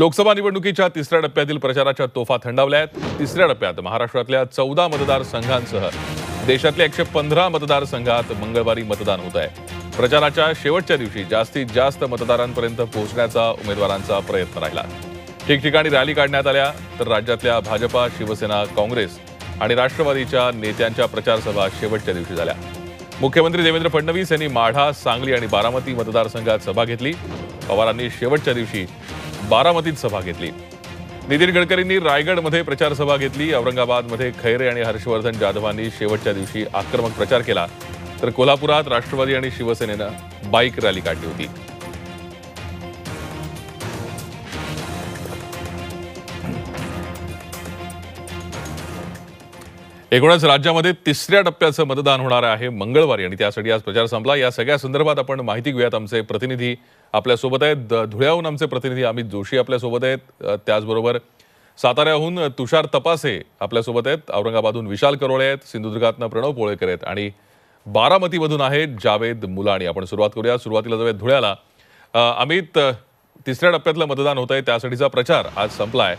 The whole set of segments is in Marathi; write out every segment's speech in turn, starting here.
लोकसभा निवडणुकीच्या तिसऱ्या टप्प्यातील प्रचाराच्या तोफा थंडावल्या आहेत. तिसऱ्या टप्प्यात महाराष्ट्रातल्या चौदा मतदारसंघांसह देशातल्या एकशे पंधरा मतदारसंघात मंगळवारी मतदान होत आहे. प्रचाराच्या शेवटच्या दिवशी जास्तीत जास्त मतदारांपर्यंत पोहोचण्याचा उमेदवारांचा प्रयत्न राहिला. ठिकठिकाणी रॅली काढण्यात आल्या तर राज्यातल्या भाजपा शिवसेना काँग्रेस आणि राष्ट्रवादीच्या नेत्यांच्या प्रचारसभा शेवटच्या दिवशी झाल्या. मुख्यमंत्री देवेंद्र फडणवीस यांनी माढा सांगली आणि बारामती मतदारसंघात सभा घेतली. पवारांनी शेवटच्या दिवशी बारामतीत सभा घेतली. नितीन गडकरींनी रायगडमध्ये प्रचार सभा घेतली. औरंगाबादमध्ये खैरे आणि हर्षवर्धन जाधवांनी शेवटच्या दिवशी आक्रमक प्रचार केला. तर कोल्हापुरात राष्ट्रवादी आणि शिवसेनेनं बाईक रॅली काढली होती. एकूणच राज्यामध्ये तिसऱ्या टप्प्याचं मतदान होणार आहे मंगळवारी आणि त्यासाठी आज प्रचार संपला. या सगळ्या संदर्भात आपण माहिती घेऊयात. आमचे प्रतिनिधी आपल्यासोबत आहेत. द- धुळ्याहून आमचे प्रतिनिधी अमित जोशी आपल्यासोबत आहेत. त्याचबरोबर साताऱ्याहून तुषार तपासे आपल्यासोबत आहेत. औरंगाबादहून विशाल करोळे आहेत. सिंधुदुर्गातनं प्रणव पोळेकर आहेत. आणि बारामतीमधून आहेत जावेद मुलाणी. आपण सुरुवात करूया सुरुवातीला जाऊयात धुळ्याला. अमित तिसऱ्या टप्प्यातलं मतदान होत आहे त्यासाठीचा प्रचार आज संपला आहे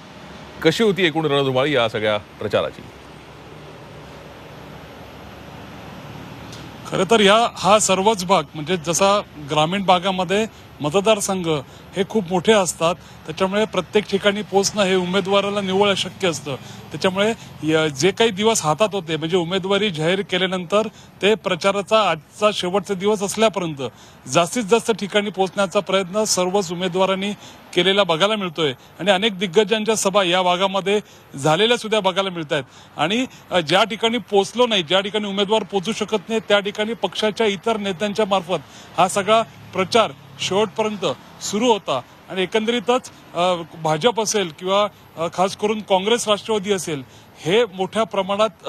कशी होती एकूण रणधुमाळी या सगळ्या प्रचाराची? खरं तर ह्या हा सर्वच भाग म्हणजे जसा ग्रामीण भागामध्ये मतदारसंघ हे खूप मोठे असतात. त्याच्यामुळे प्रत्येक ठिकाणी पोहोचणं हे उमेदवाराला निव्वळ अशक्य असतं. त्याच्यामुळे य- जे काही दिवस हातात होते म्हणजे उमेदवारी जाहीर केल्यानंतर ते प्रचाराचा आजचा शेवटचा दिवस असल्यापर्यंत जास्तीत जास्त ठिकाणी पोहोचण्याचा प्रयत्न सर्वच उमेदवारांनी केलेला बघायला मिळतोय. आणि अनेक दिग्गजांच्या सभा या भागामध्ये झालेल्या सुद्धा बघायला मिळत आहेत आणि ज्या ठिकाणी पोचलो नाही ज्या ठिकाणी उमेदवार पोचू शकत नाही त्या ठिकाणी पक्षाच्या इतर नेत्यांच्या मार्फत हा सगळा प्रचार शेवटपर्यंत सुरू होता. आणि एकंदरीतच भाजप असेल किंवा खास करून काँग्रेस राष्ट्रवादी असेल हे मोठ्या प्रमाणात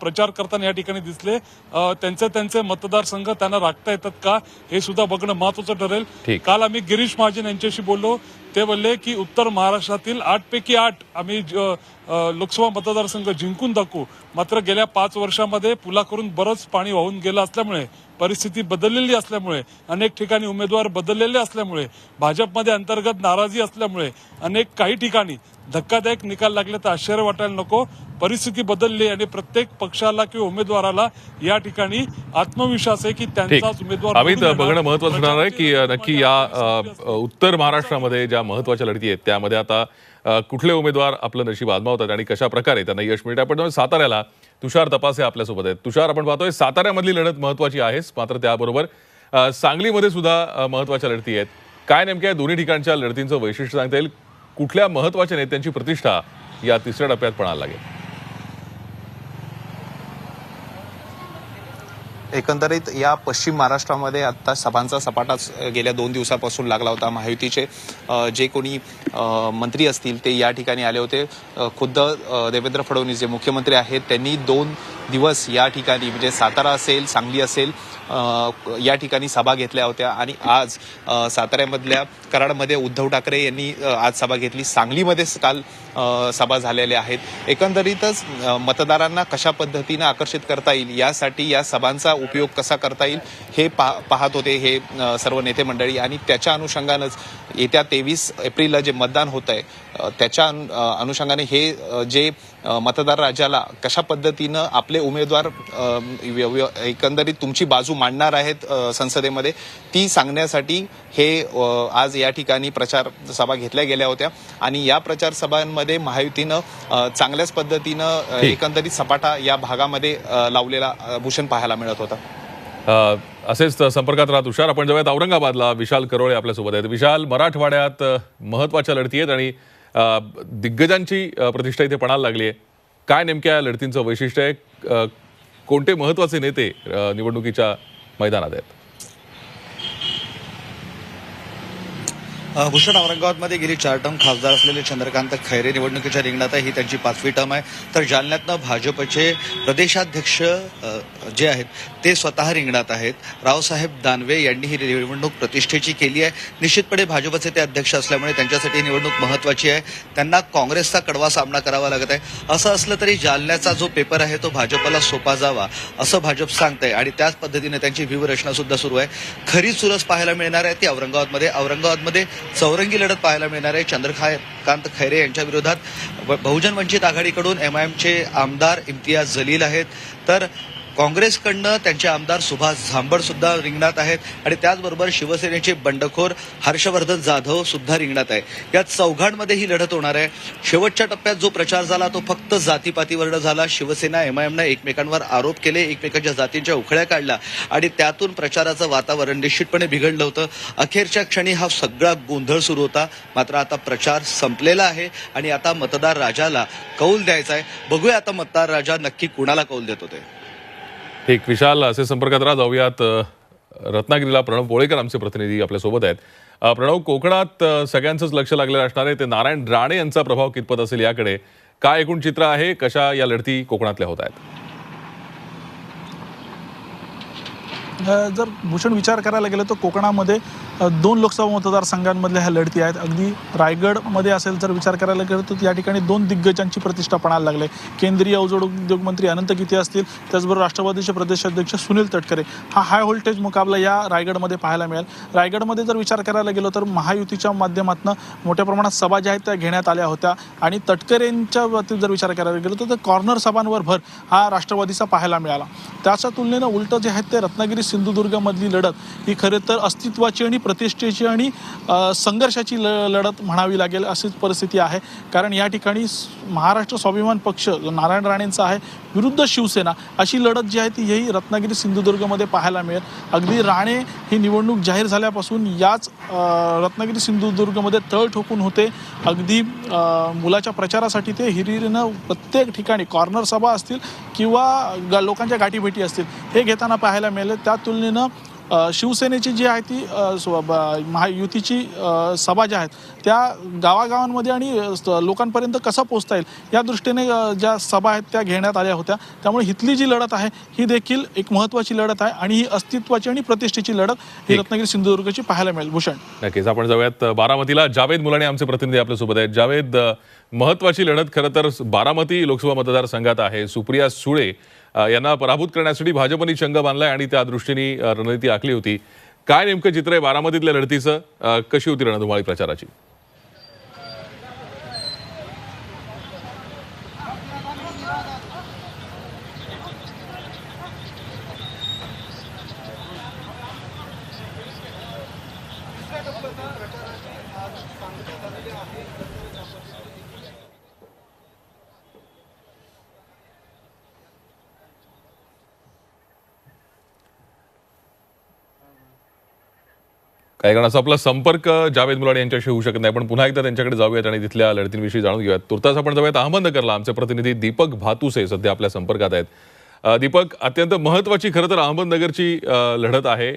प्रचार करताना या ठिकाणी दिसले. त्यांचे त्यांचे मतदारसंघ त्यांना राखता येतात का हे सुद्धा बघणं महत्वाचं ठरेल. काल आम्ही गिरीश महाजन यांच्याशी बोललो. ते बोलले की उत्तर महाराष्ट्रातील आठ पैकी आठ आम्ही लोकसभा मतदारसंघ जिंकून दाखवू. मात्र गेल्या पाच वर्षामध्ये पुलाकरून बरंच पाणी वाहून गेलं असल्यामुळे परिस्थिती बदललेली असल्यामुळे अनेक ठिकाणी उमेदवार बदललेले असल्यामुळे भाजपमध्ये अंतर्गत नाराजी असल्यामुळे अनेक काही ठिकाणी धक्कादायक निकाल लागले तर आश्चर्य वाटायला नको. परिस्थिती बदलली आणि प्रत्येक पक्षाला किंवा उमेदवाराला या ठिकाणी आत्मविश्वास आहे की त्यांचाच उमेदवार. बघणं महत्वाचं ठरणार आहे की नक्की या उत्तर महाराष्ट्रामध्ये ज्या महत्त्वाच्या लढती आहेत त्यामध्ये आता कुठले उमेदवार आपलं नशीब आजमावतात आणि कशा प्रकारे त्यांना यश मिळतं आपण साताऱ्याला. तुषार तपासे आपल्यासोबत आहेत. तुषार आपण पाहतोय साताऱ्यामधली लढत महत्वाची आहेच मात्र त्याबरोबर सांगलीमध्ये सुद्धा महत्त्वाच्या लढती आहेत. काय नेमक्या दोन्ही ठिकाणच्या लढतींचं वैशिष्ट्य सांगता येईल. कुठल्या महत्त्वाच्या नेत्यांची प्रतिष्ठा या तिसऱ्या टप्प्यात पणाला लागेल? एकंदरीत या पश्चिम महाराष्ट्रामध्ये आता सभांचा सपाटाच गेल्या दोन दिवसापासून लागला होता. महायुतीचे जे कोणी मंत्री असतील ते या ठिकाणी आले होते. खुद्द देवेंद्र फडणवीस जे मुख्यमंत्री आहेत त्यांनी दोन दिवस या ठिकाणी म्हणजे सातारा असेल सांगली असेल या ठिकाणी सभा घेतल्या होत्या आणि आज साताऱ्यामधल्या कराडमध्ये उद्धव ठाकरे यांनी आज सभा घेतली. सांगलीमध्ये काल सभा झालेल्या आहेत. एकंदरीतच मतदारांना कशा पद्धतीनं आकर्षित करता येईल यासाठी या सभांचा उपयोग कसा करता येईल हे पाह पाहत होते हे सर्व नेते मंडळी. आणि त्याच्या अनुषंगानंच येत्या तेवीस एप्रिलला जे मतदान होत आहे त्याच्या अनुषंगाने हे जे मतदार राजाला कशा पद्धतीनं आपले उमेदवार व्य- व्य- एकंदरीत तुमची बाजू मांडणार आहेत संसदेमध्ये. ती सांगण्यासाठी हे आज या ठिकाणी प्रचार सभा घेतल्या गेल्या होत्या. आणि या प्रचार सभांमध्ये महायुतीनं चांगल्याच पद्धतीनं. एकंदरीत सपाटा या भागामध्ये लावलेला भूषण पाहायला मिळत होता. असेच संपर्कात राहा तुषार आपण जाऊयात औरंगाबादला. विशाल करोळे आपल्यासोबत आहेत. विशाल मराठवाड्यात महत्त्वाच्या लढती आहेत आणि दिग्गजांची प्रतिष्ठा इथे पणाला लागली आहे. काय नेमक्या लढतींचं वैशिष्ट्य आहे? कोणते महत्त्वाचे नेते निवडणुकीच्या मैदानात आहेत? भूषण औरंगाबादमध्ये गेली चार टर्म खासदार असलेले चंद्रकांत खैरे निवडणुकीच्या रिंगणात आहे ही त्यांची पाचवी टर्म आहे. तर जालन्यातनं भाजपचे प्रदेशाध्यक्ष जे आहेत ते स्वतः रिंगणात आहेत. रावसाहेब दानवे यांनी ही निवडणूक प्रतिष्ठेची केली आहे. निश्चितपणे भाजपचे ते अध्यक्ष असल्यामुळे त्यांच्यासाठी ही निवडणूक महत्वाची आहे. त्यांना काँग्रेसचा कडवा सामना करावा लागत आहे. असं असलं तरी जालन्याचा जो पेपर आहे तो भाजपला सोपा जावा असं भाजप सांगतंय. आणि त्याच पद्धतीने त्यांची व्यूहरचना सुद्धा सुरू आहे. खरी चुरस पाहायला मिळणार आहे ती औरंगाबादमध्ये. औरंगाबादमध्ये चौरंगी लढत पाहायला मिळणार आहे. चंद्रकांत खैरे यांच्या विरोधात बहुजन वंचित आघाडीकडून एम आय एमचे आमदार इम्तियाज जलील आहेत. तर काँग्रेसकडनं त्यांचे आमदार सुभाष झांबड सुद्धा रिंगणात आहेत आणि त्याचबरोबर शिवसेनेचे बंडखोर हर्षवर्धन जाधव सुद्धा रिंगणात आहे. या चौघांमध्ये ही लढत होणार आहे. शेवटच्या टप्प्यात जो प्रचार झाला तो फक्त जातीपातीवरनं झाला. शिवसेना एमआयएमनं एकमेकांवर आरोप केले एकमेकांच्या जातींच्या उखळ्या काढल्या आणि त्यातून प्रचाराचं वातावरण निश्चितपणे बिघडलं होतं. अखेरच्या क्षणी हा सगळा गोंधळ सुरू होता. मात्र आता प्रचार संपलेला आहे आणि आता मतदार राजाला कौल द्यायचा आहे. बघूया आता मतदार राजा नक्की कुणाला कौल देत होते. ठीक विशाल असे संपर्कात राहा. जाऊयात रत्नागिरीला प्रणव पोळेकर आमचे प्रतिनिधी आपल्यासोबत आहेत. प्रणव कोकणात सगळ्यांचंच लक्ष लागलेलं असणार आहे. ते नारायण राणे यांचा प्रभाव कितपत असेल याकडे? काय एकूण चित्र आहे? कशा या लढती कोकणातल्या होत आहेत? जर भूषण विचार करायला गेलं तर कोकणामध्ये दोन लोकसभा मतदारसंघांमधल्या ह्या लढती आहेत. अगदी रायगडमध्ये असेल जर विचार करायला गेलं तर या ठिकाणी दोन दिग्गजांची प्रतिष्ठा पणाला लागले. केंद्रीय अवजड उद्योग मंत्री अनंत गीते असतील त्याचबरोबर राष्ट्रवादीचे प्रदेशाध्यक्ष सुनील तटकरे. हा हाय व्होल्टेज मुकाबला या रायगडमध्ये पाहायला मिळेल. रायगडमध्ये जर विचार करायला गेलो तर महायुतीच्या माध्यमातून मोठ्या प्रमाणात सभा ज्या आहेत त्या घेण्यात आल्या होत्या. आणि तटकरेंच्या बाबतीत जर विचार करायला गेलो तर कॉर्नर सभांवर भर हा राष्ट्रवादीचा पाहायला मिळाला. त्याच्या तुलनेनं उलटं जे आहेत ते रत्नागिरी सिंधुदुर्गमधली लढत ही खरे तर अस्तित्वाची आणि प्रतिष्ठेची आणि संघर्षाची ल लढत म्हणावी लागेल अशीच परिस्थिती आहे. कारण या ठिकाणी महाराष्ट्र स्वाभिमान पक्ष जो नारायण राणेंचा आहे. विरुद्ध शिवसेना अशी लढत जी आहे ती ही रत्नागिरी सिंधुदुर्गमध्ये पाहायला मिळेल. अगदी राणे ही निवडणूक जाहीर झाल्यापासून याच रत्नागिरी सिंधुदुर्गमध्ये तळ ठोकून होते. अगदी मुलाच्या प्रचारासाठी ते हिरिरीनं प्रत्येक ठिकाणी कॉर्नर सभा असतील किंवा ग लोकांच्या गाठीभेटी असतील हे घेताना पाहायला मिळेल. त्या तुलनेनं शिवसेनेची जी आहे ती महायुतीची सभा ज्या आहेत त्या गावागावांमध्ये आणि लोकांपर्यंत कसं पोचता येईल या दृष्टीने ज्या सभा आहेत त्या घेण्यात आल्या होत्या. त्यामुळे हिथली जी लढत आहे ही देखील एक महत्त्वाची लढत आहे आणि ही अस्तित्वाची आणि प्रतिष्ठेची लढत ही. रत्नागिरी सिंधुदुर्गची पाहायला मिळेल. भूषण. नक्कीच. आपण जाऊयात बारामतीला. जावेद मुलाने आमचे प्रतिनिधी आपल्यासोबत आहेत. जावेद महत्वाची लढत खरं तर बारामती लोकसभा मतदारसंघात आहे. सुप्रिया सुळे यांना पराभूत करण्यासाठी भाजपने चंग बांधलाय आणि त्या दृष्टीने रणनीती आखली होती. काय नेमकं चित्र आहे बारामतीतल्या लढतीचं? कशी होती रणधुमाळी प्रचाराची? काही कारणाचा आपला संपर्क जावेद मुलानी यांच्याशी होऊ शकत नाही. पण पुन्हा एकदा त्यांच्याकडे जाऊयात आणि तिथल्या लढतींविषयी जाणून घेऊयात. तुर्तास आपण जाऊयात. अहमदनगरला आमचे प्रतिनिधी दीपक भातुसे सध्या आपल्या संपर्कात आहेत. दीपक अत्यंत महत्वाची खरं तर अहमदनगरची लढत आहे.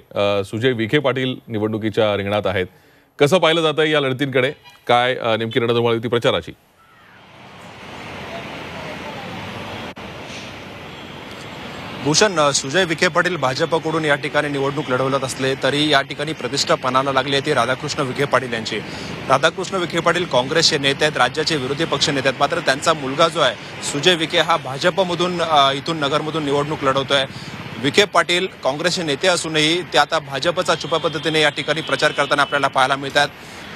सुजय विखे पाटील निवडणुकीच्या रिंगणात आहेत. कसं पाहिलं जातं या लढतींकडे? काय नेमकी रणधुमाळी होती प्रचाराची? भूषण सुजय विखे पाटील भाजपकडून या ठिकाणी निवडणूक लढवत असले तरी या ठिकाणी प्रतिष्ठा पणाला लागली आहे ती राधाकृष्ण विखे पाटील यांची. राधाकृष्ण विखे पाटील काँग्रेसचे नेते आहेत राज्याचे विरोधी पक्ष नेते आहेत मात्र त्यांचा मुलगा जो आहे सुजय विखे हा भाजपमधून इथून नगरमधून निवडणूक लढवतोय. विखे पाटील काँग्रेसचे नेते असूनही ते आता भाजपचा छुप्या पद्धतीने या ठिकाणी प्रचार करताना आपल्याला पाहायला मिळतात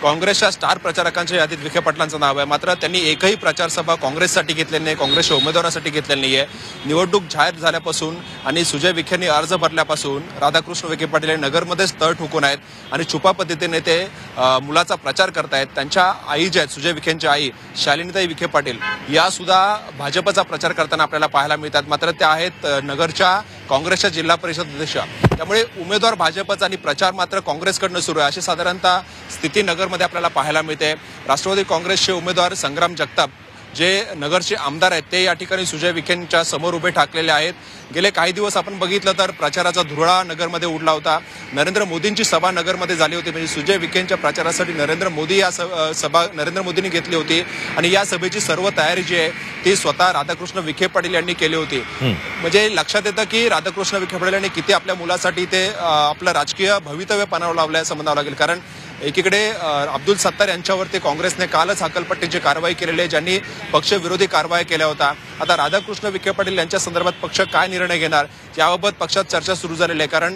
काँग्रेसच्या स्टार प्रचारकांच्या यादीत विखे पाटलांचं नाव आहे. मात्र त्यांनी एकही प्रचारसभा काँग्रेससाठी घेतलेली नाही काँग्रेसच्या उमेदवारासाठी घेतलेली नाही आहे निवडणूक जाहीर झाल्यापासून आणि सुजय विखेंनी अर्ज भरल्यापासून राधाकृष्ण विखे पाटील हे नगरमध्येच तळ ठोकून आहेत आणि छुपा पद्धतीने ते मुलाचा प्रचार करतायत. त्यांच्या आई ज्या आहेत सुजय विखेंच्या आई शालिनीताई विखे पाटील यासुद्धा भाजपचा प्रचार करताना आपल्याला पाहायला मिळतात. मात्र त्या आहेत नगरच्या काँग्रेसच्या जिल्हा परिषद अध्यक्षा. त्यामुळे उमेदवार भाजपचा आणि प्रचार मात्र काँग्रेसकडनं सुरू आहे. अशी साधारणतः स्थिती नगरमध्ये आपल्याला पाहायला मिळते. राष्ट्रवादी काँग्रेसचे उमेदवार संग्राम जगताप जे नगरचे आमदार आहेत ते या ठिकाणी सुजय विखेंच्या समोर उभे ठाकलेले आहेत. गेले काही दिवस आपण बघितलं तर प्रचाराचा धुरळा नगरमध्ये उडला होता. नरेंद्र मोदींची सभा नगरमध्ये झाली होती. म्हणजे सुजय विखेंच्या प्रचारासाठी नरेंद्र मोदी या सभा नरेंद्र मोदींनी घेतली होती. आणि या सभेची सर्व तयारी जी आहे ती स्वतः राधाकृष्ण विखे पाटील यांनी केली होती. म्हणजे लक्षात येतं की राधाकृष्ण विखे पाटील यांनी किती आपल्या मुलासाठी ते आपलं राजकीय भवितव्य पणावर लावलंय असं म्हणावं लागेल. कारण एकीकडे अब्दुल सत्तार यांच्यावरती काँग्रेसने कालच हकलपट्टीची कारवाई केलेली आहे ज्यांनी पक्षविरोधी कारवाई केल्या होता आता राधाकृष्ण विखे पाटील यांच्या संदर्भात पक्ष काय निर्णय घेणार याबाबत पक्षात चर्चा सुरू झालेली आहे. कारण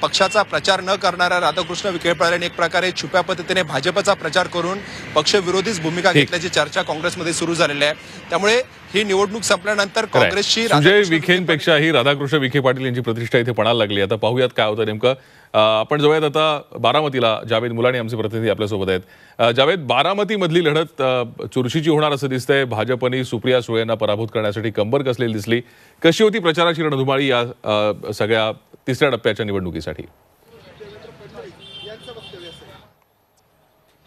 पक्षाचा प्रचार न करणाऱ्या राधाकृष्ण विखे पाटील यांनी एक प्रकारे छुप्या पद्धतीने भाजपचा प्रचार करून पक्षविरोधीच भूमिका. घेतल्याची चर्चा काँग्रेसमध्ये सुरू झालेली आहे. त्यामुळे ही निवडणूक संपल्यानंतर. काँग्रेसची विखेंपेक्षाही राधाकृष्ण विखे पाटील यांची प्रतिष्ठा इथे पणाला लागली आता पाहूयात काय होतं नेमकं. आपण जाऊयात आता बारामतीला. जावेद मुलानी आमचे प्रतिनिधी आपल्यासोबत आहेत. जावेद बारामतीमधली लढत चुरशीची होणार असं दिसतंय. भाजपने सुप्रिया सुळे यांना पराभूत करण्यासाठी कंबर कसलेली दिसली. कशी होती प्रचाराची रणधुमाळी या सगळ्या तिसऱ्या टप्प्याच्या निवडणुकीसाठी?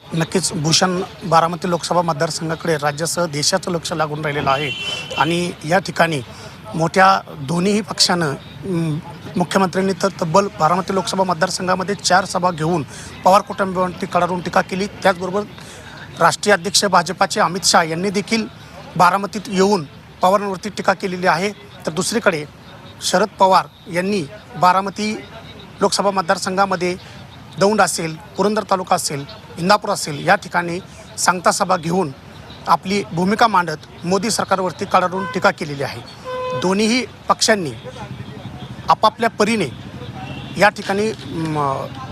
नक्कीच भूषण बारामती लोकसभा मतदारसंघाकडे राज्यासह देशाचं लक्ष लागून राहिलेलं आहे. आणि या ठिकाणी मोठ्या दोन्हीही पक्षानं मुख्यमंत्र्यांनी तर तब्बल बारामती लोकसभा मतदारसंघामध्ये चार सभा घेऊन पवार कुटुंबियांवरती कडारून टीका केली. त्याचबरोबर राष्ट्रीय अध्यक्ष भाजपाचे अमित शहा यांनी देखील बारामतीत येऊन पवारांवरती टीका केलेली आहे. तर दुसरीकडे शरद पवार यांनी बारामती लोकसभा मतदारसंघामध्ये दौंड असेल पुरंदर तालुका असेल इंदापूर असेल या ठिकाणी सांगता सभा घेऊन आपली भूमिका मांडत मोदी सरकारवरती कडाडून टीका केलेली आहे. दोन्हीही पक्षांनी आपापल्या परीने या ठिकाणी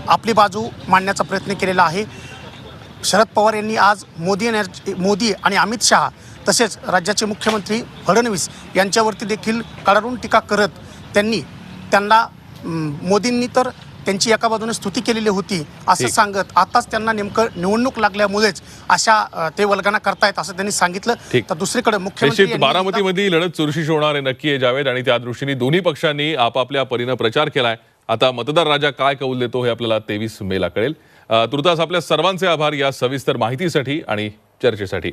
आपली बाजू मांडण्याचा प्रयत्न केलेला आहे. शरद पवार यांनी आज मोदी मोदी आणि अमित शहा तसेच राज्याचे मुख्यमंत्री फडणवीस यांच्यावरती देखील कडाडून टीका करत त्यांनी त्यांना मोदींनी तर त्यांची एका बाजूने स्तुती केलेली होती असं. सांगत. आताच त्यांना नेमकं निवडणूक लागल्यामुळेच अशा ते वल्गना करतायत असं त्यांनी सांगितलं. तर दुसरीकडे मुख्यमंत्री बारामतीमध्ये लढत चुरशीची होणार आहे नक्की आहे जावेद. आणि त्या दृष्टीने दोन्ही पक्षांनी आपापल्या परीनं प्रचार केलाय. आता मतदार राजा काय कौल देतो हे आपल्याला तेवीस मेला कळेल. तुर्तास आपल्या सर्वांचे आभार या सविस्तर माहितीसाठी आणि चर्चेसाठी.